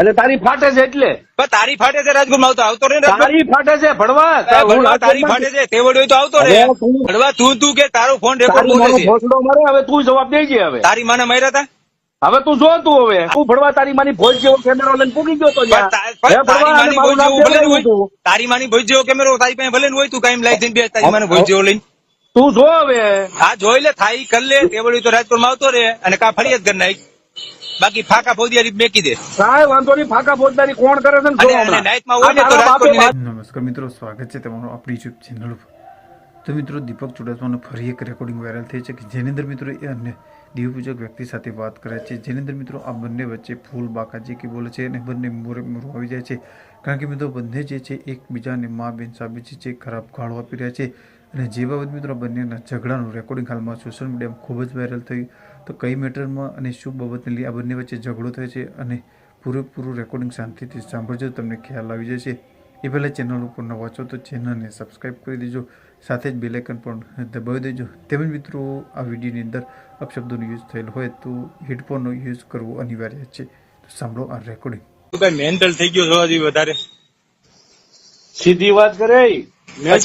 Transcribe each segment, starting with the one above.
એટલે તારી ફાટે છે એટલે. તારી ફાટે છે રાજગુરુ આવતો આવતો રે તારી ફાટે છે ભણવા? તારી ફાટે છે? તે વડ્યો તો આવતો રે ભણવા તું તું કે તારો ફોન રેકોર્ડ તારી છે. ભોસડો મારે હવે તું જવાબ દેજે હવે. તારી માને માર્યા હતા હવે તું જો તું હવે. તું ભણવા તારી માની ભોજ જેવો કેમેરો લઈને પૂકી ગયો તો. તા- હે તારી માની ભોજ જેવો તું. કેમેરો તારી પાસે ભલે હોય તું કાયમ લાઈ જઈને બે તારી માને ભોજ જેવો લઈને. તું જો હવે. આ જોઈ લે થાય કર લે. તે તો તો રાજકોટમાં આવતો રે અને કા ફરિયાદ કરી નાખ. બાકી ફાકા ફોજદારી મેકી દે. સાહેબ વાંધો નહીં ફાકા ફોજદારી કોણ કરે છે જો નમસ્કાર મિત્રો સ્વાગત છે તમારું આપણી યુટ્યુબ ચેનલ ઉપર. તો મિત્રો દીપક ચુડાસમાનું ફરી એક રેકોર્ડિંગ વાયરલ થઈ છે કે જેની અંદર મિત્રો એ અન્ય દેવપૂજક વ્યક્તિ સાથે વાત કરે છે. જેની અંદર મિત્રો આ બંને વચ્ચે ફૂલ બાકાજી કે બોલે છે અને બંને મોરે મોરું આવી જાય છે. કારણ કે મિત્રો બંને જે છે એકબીજાને મા બેન સાબિત છે ખરાબ ગાળો આપી રહ્યા છે. અને જે બાબત મિત્રો બંનેના ઝઘડાનું રેકોર્ડિંગ હાલમાં સોશિયલ મીડિયામાં ખૂબ જ વાયરલ થયું. તો કઈ મેટરમાં અને શું બાબતને લઈ આ બંને વચ્ચે ઝઘડો થયો છે અને પૂરેપૂરું રેકોર્ડિંગ શાંતિથી સાંભળજો તમને ખ્યાલ આવી જશે. એ પહેલાં ચેનલ ઉપર ન વાંચો તો ચેનલને સબસ્ક્રાઈબ કરી દેજો સાથે જ બેલેકન પણ દબાવી દેજો. તેમજ મિત્રો આ વિડીયોની અંદર અપશબ્દોનો યુઝ થયેલ હોય તો હેડફોનનો યુઝ કરવો અનિવાર્ય છે. તો સાંભળો આ રેકોર્ડિંગ તું મેન્ટલ થઈ ગયો જોવા વધારે. સીધી વાત કરે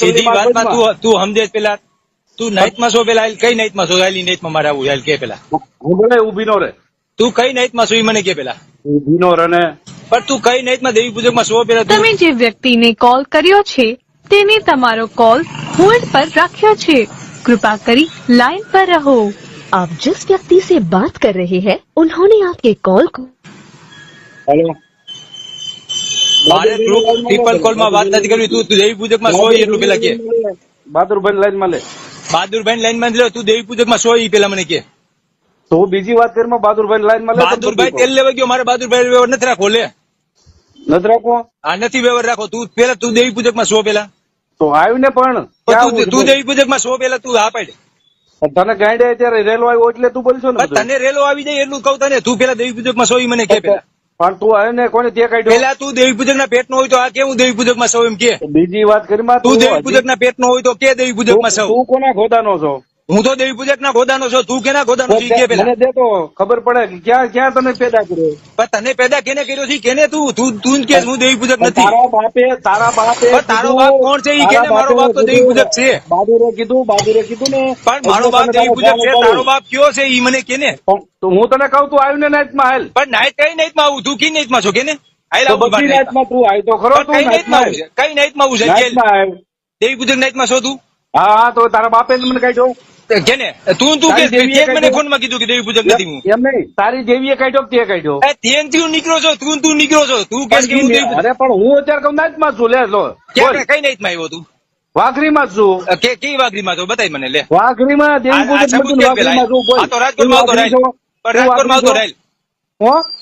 સીધી વાતમાં તું તું સમજે પેલા. તું નાઇટમાં છો પેલા હાલ, કઈ નાઇટમાં છો હાલી નાઇટમાં મારે આવું હાલ કે પેલા હું બોલે ઉભી નો રે તું કઈ નાઇટમાં છો ઈ મને કે પેલા ઉભી નો રે ને પણ તું કઈ નાઇટમાં દેવી પૂજકમાં છો પેલા તું તમે જે વ્યક્તિને કોલ કર્યો છે તેને તમારો કોલ હોલ્ડ પર રાખ્યો છે कृपा કરી लाइन पर रहो आप जिस व्यक्ति से बात कर रहे हैं उन्होंने आपके कॉल को હેલો મારે ટ્રિપલ કોલમાં વાત નથી કરવી તું તું દેવી પૂજકમાં છો ઈ એટલું પેલા કે બહાદુરભાઈ લાઈન માં લે બહાદુરભાઈ લાઈનમાં લો તું દેવી પૂજકમાં સો ઈ પેલા મને કે. તો બીજી વાત કરીમાં બહાદુરભાઈ લાઈનમાં બહાદુરભાઈ તેલ લેવા ગયો મારે બહાદુરભાઈ વ્યવહાર નથી રાખો લે. નથી રાખો આ નથી વ્યવહાર રાખો તું પેલા તું દેવી પૂજકમાં સો પેલા. તો આવ્યું ને પણ પણ તું દેવી પૂજકમાં સો પેલા તું હા પાડે. તને ગાંડે ત્યારે રેલો આવ્યો એટલે તું બોલશો ને તને રેલો આવી જાય એટલું કઉ તને તું પેલા દેવી પૂજકમાં સોઈ મને કે પેલા. પણ તું આવ્યો ને કોને તે કાઢ્યો? પેલા તું દેવી પૂજક ના પેટ નો હોય તો આ કેવું દેવી પૂજકમાં સૌ એમ કે? બીજી વાત કરી તું દેવી પૂજક ના પેટ નો હોય તો કે દેવી પૂજકમાં સૌ? તું કોના ખોદાનો છો? હું તો દેવી પૂજક ના ગોદાનો છું તું કેના ગોદાનો છે? કે પેલા. મને દે તો ખબર પડે કે ક્યાં ક્યાં તને પેદા કર્યો? પણ તને પેદા કેને કર્યો છે? કેને તું? તું તું કે હું દેવી પૂજક નથી. તારા બાપે તારા બાપે તારો બાપ કોણ છે? ઈ કેને મારો બાપ તો દેવી પૂજક છે. બહાદુરે કીધું બહાદુરે કીધું ને. પણ મારો બાપ દેવી પૂજક છે તારો બાપ કયો છે? ઈ મને કેને? હું તને કહું તું આવ્યું ને નાઈટમાં હાલ. પણ નાઈટ કઈ નાઈટમાં આવું? તું કી નાઈટમાં છો કેને? બધી બારમાં. તું આવ્યો તો ખરો તું કઈ નાઈટમાં આવું છે? કઈ નાઈટમાં આવું છે. દેવી પૂજક નાઈટમાં છો તું? હા તો તારા બાપે મને મને કાઢ્યો કેને તું તું કે મને ફોનમાં કીધું કે દેવી પૂજક નથી હું. એમ નહીં તારી દેવીએ કાઢ્યો તે કાઢ્યો? એ તેનથી નીકળો છો તું તું નીકળો છો. તું કે હું અરે પણ હું અત્યારે છું લે લો. કઈ માં આવ્યો તું? વાઘરીમાં જ છું. કે કઈ છો? બતાય મને લે. દેવી પૂજક છું આ તો રાજકોટમાં આવતો રાહિલ. વાઘરી પણ આવતો વાઘરી રાહિલ.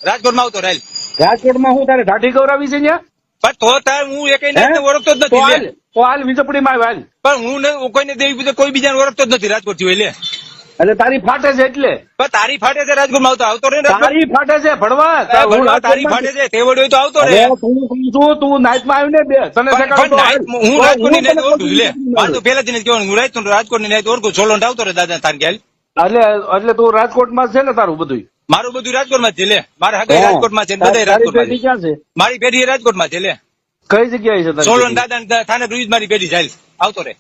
રાજકોટમાં આવતો રાહિલ. રાજકોટમાં હું તારે ઢાઢી ગૌરાવી છે ન્યા? પણ તો તાર હું એકેય હે? ઓળખતો જ નથી હાલ લે તો હાલ. પણ હું કોઈને દેવી પૂજા કોઈ બીજાને ઓળખતો જ નથી રાજકોટથી એટલે એટલે તારી ફાટે છે એટલે. તારી ફાટે છે રાજકોટમાં આવતો રે રાજકોટ? તારી ફાટે છે ભણવા. તાર ફાટે છે. તે વડ્યો તો આવતો રે તું છું? તું નાઈટમાં માં ને બે તને હું રાજકોટની નાઈટ ઓળખું લે. મારે તો પહેલાથી નથી કહેવાનું. હું રાજકોટ રાજકોટની નાઈટ ઓળખું સોલો આવતો રે દાદા તાર ગેલ એટલે એટલે તું રાજકોટમાં છે ને તારું બધું મારું બધું રાજકોટમાં છે લે. મારે હગાઈ રાજકોટમાં છે ને રાજકોટમાં છે? મારી પેઢી રાજકોટમાં છે લે. કઈ જગ્યાએ છે સોલન દાદા થાને બ્રિજ મારી પેઢી જાય આવતો રે.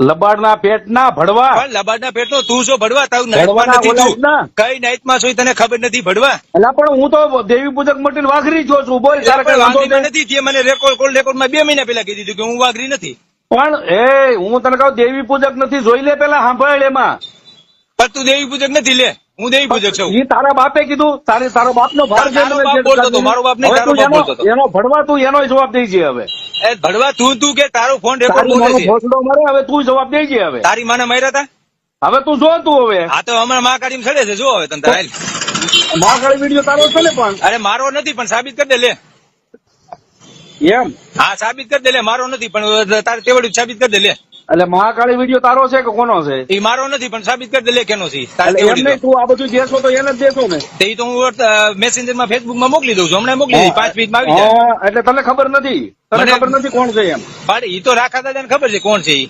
લબાડના પેટના ભડવા. પણ લબાડના પેટનો તું છો ભડવા તારું નાઈટમાં નથી તું. કઈ નાઈટમાં છો તને ખબર નથી ભડવા? એટલે પણ હું તો દેવી પૂજક મટીને વાઘરી જો છું. બોલ વાંધો નથી તે મને રેકોર્ડ કોલ રેકોર્ડમાં બે મહિના પહેલા કીધું હતું કે હું વાઘરી નથી. પણ એ હું તને કહું દેવી પૂજક નથી જોઈ લે પેલા સાંભળ એમાં. પણ તું દેવી પૂજક નથી લે. હું દેવી પૂજક છું. એ તારા બાપે કીધું તારે તારો ભાર બાપ જે બોલતો હતો, મારો બાપ નહીં, તારો તું બાપ એનો- બોલતો હતો. એનો ભડવા તું એનો જવાબ દેજે હવે. એ ભડવા તું તું કે તારો ફોન રેકોર્ડ બોલે છે? ભોસડો મારે હવે તું જવાબ દેજે હવે. તારી માને માર્યા હતા હવે તું જો તું હવે. આ તો હમણાં માં કાઢીને સડે છે જો હવે તને તારે માં કાઢી વીડિયો તારો છે ને પણ? અરે મારો નથી પણ સાબિત કરી દે લે. એમ? હા સાબિત કરી દે લે મારો નથી પણ તારે તેવડું સાબિત કરી દે લે. એટલે મહાકાળી વીડિયો તારો છે કે કોનો છે? એ મારો નથી પણ સાબિત કરી દે કેનો છે. ઈ. તારે એટલે એમ તેવડી નહીં દો. તું આ બધું દેશો તો એને જ દેશો ને. તે તો હું મેસેન્જરમાં ફેસબુકમાં મોકલી દઉં છું. હમણાં મોકલી દઈ પાંચ મિનિટમાં આવી જાય. એટલે તને ખબર નથી? તને ખબર નથી કોણ છે એમ? પણ એ તો રાખા દાદા ખબર છે કોણ છે ઈ.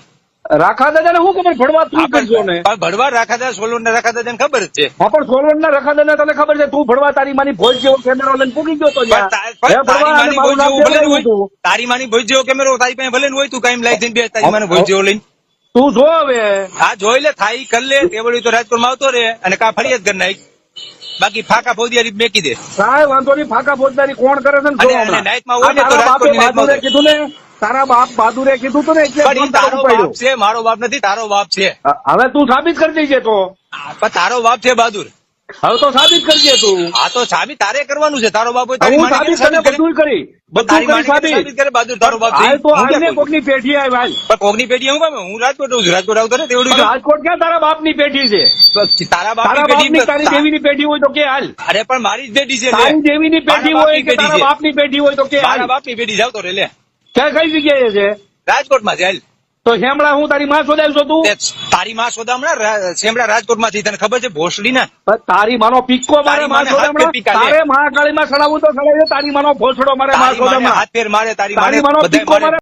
રાખા દાદાને શું ખબર? ભણવા તું કરજો ને. ભણવા રાખા દાદા સોલોન ના રાખા દાદાને ખબર જ છે. હા પણ સોલવણ ના રાખા દાદા તને ખબર છે? તું ભણવા તારી માની ભોજ જેવો કેમેરો લઈને પૂકી ગયો તો હે, તારી માની ભોજ જેવો કેમેરો તારી પાસે ભલે હોય તું કાંઈ લાઈ જઈને બે તારી માની ભોજ જેવો લઈને. તું જો હવે. હા જોઈ લે થાય કર લે. તે વળી તો રાજકોટમાં આવતો રે અને કા ફરિયાદ કરી નાખ. બાકી ફાકા ફોજદારી મેકી દે. સાહેબ વાંધો નહીં ફાકા ફોજદારી કોણ કરે છે ને નાઈટમાં હોય ને તો રાજકોટ કીધું ને તારા બાપ બહાદુરે કીધું તું ને એટલે તારો બાપ છે મારો બાપ નથી તારો બાપ છે. હવે તું સાબિત કરી દેજે તો. તારો બાપ છે બહાદુર. હવે તો સાબિત કરજે તું. આ તો સાબિત તારે કરવાનું છે તારો બાપ હું સાબિત કેમ બધું કરી બધું કરી સાબિત. કરે બહાદુર તારો બાપ છે. તો કહું? કોકની પેઢી આવી ભાઈ પણ કોકની પેઢી હું કામ હું રાજકોટ રહું છું. રાજકોટ આવતો ને તેવડું રાજકોટ ક્યાં તારા બાપની પેઢી છે? તારા તારા બાપની પેઢી તારી દેવીની પેઢી હોય તો કે હાલ. અરે પણ મારી જ પેઢી છે. તારી દેવીની પેઢી હોય કે તારા. બાપની પેઢી હોય તો કે હાલ. બાપની પેઢી જાવ તો રે લે. ક્યાં કઈ જગ્યાએ છે? રાજકોટમાં છે તો હેમળા હું તારી માં શોધાવશો તું? તારી માં રા- શેમડા રાજકોટમાંથી તને ખબર છે ભોસડી ના? તારી માનો પિક્કો મારે માં શોધામણા? પે પીકા લે. સડાવું તો સડાવે તારી માનો ભોસડો મારે માં તારી શોધામણા. હાથ ફેર મારે તારી તારી માનો મારે. મારે